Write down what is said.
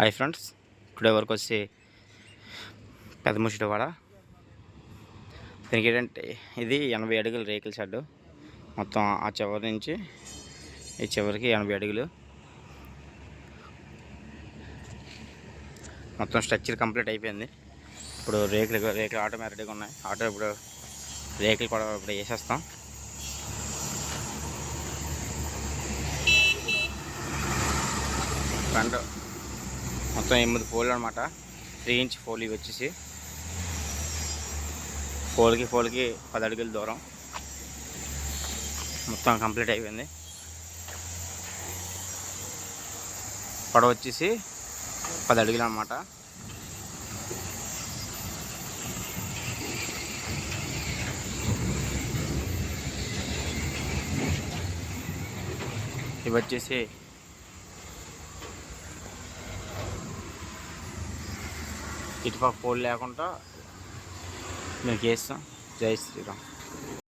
Hi friends today వరకు వచ్చి పెద్ద ముషిటవాడ దీనికి ఏంటంటే ఇది ఎనభై అడుగులు రేకుల షెడ్ మొత్తం ఆ చివరి నుంచి ఈ చివరికి ఎనభై అడుగులు. మొత్తం స్ట్రక్చర్ కంప్లీట్ అయిపోయింది. ఇప్పుడు రేకులు రేకులు ఆటోమేటిక్గా ఉన్నాయి. ఆటో ఇప్పుడు రేకులు కూడా ఇప్పుడు వేసేస్తాం. ఫ్రంట్ మొత్తం ఎనిమిది ఫోన్లు అనమాట త్రీ ఇంచ్ ఫోల్ ఇవి వచ్చేసి. ఫోల్కి ఫోల్కి పది అడుగుల దూరం. మొత్తం కంప్లీట్ అయిపోయింది. పడవ వచ్చేసి పది అడుగులు అనమాట ఇవి వచ్చేసి ఇటుపక్క పోల్ లేకుండా మీకు వేస్తాం జై శ్రీరామ్.